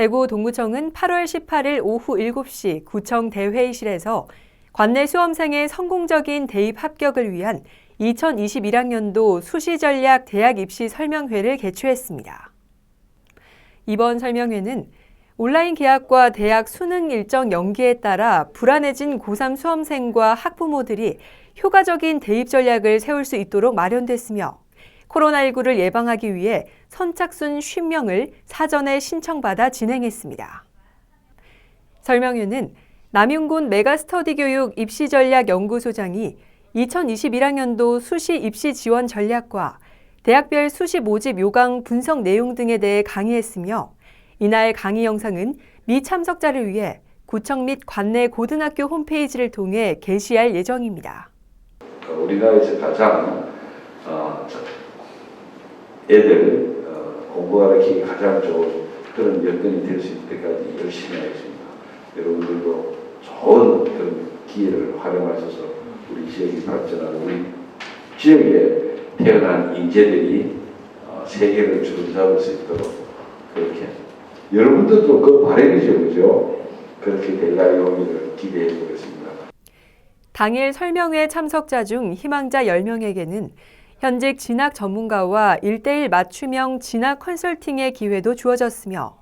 대구 동구청은 8월 18일 오후 7시 구청 대회의실에서 관내 수험생의 성공적인 대입 합격을 위한 2021학년도 수시 전략 대학 입시 설명회를 개최했습니다. 이번 설명회는 온라인 계약과 대학 수능 일정 연기에 따라 불안해진 고3 수험생과 학부모들이 효과적인 대입 전략을 세울 수 있도록 마련됐으며 코로나19를 예방하기 위해 선착순 50명을 사전에 신청받아 진행했습니다. 설명회는 남윤군 메가스터디 교육 입시전략연구소장이 2021학년도 수시 입시 지원 전략과 대학별 수시 모집 요강 분석 내용 등에 대해 강의했으며 이날 강의 영상은 미참석자를 위해 구청 및 관내 고등학교 홈페이지를 통해 게시할 예정입니다. 어, 우리나라에서 가장 어, 애들 어, 공부하기 가장 좋은 그런 여건이 될 수 있을 때까지 열심히 하겠습니다. 여러분들도 좋은 그런 기회를 활용하셔서 우리 지역이 발전하고 우리 지역에 태어난 인재들이 어, 세계를 주름잡을 수 있도록 그렇게 여러분들도 그 바람이죠, 그죠? 그렇게 될 날이 오기를 기대해 보겠습니다. 당일 설명회 참석자 중 희망자 10명에게는 현직 진학 전문가와 1대1 맞춤형 진학 컨설팅의 기회도 주어졌으며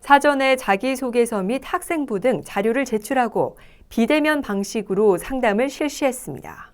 사전에 자기소개서 및 학생부 등 자료를 제출하고 비대면 방식으로 상담을 실시했습니다.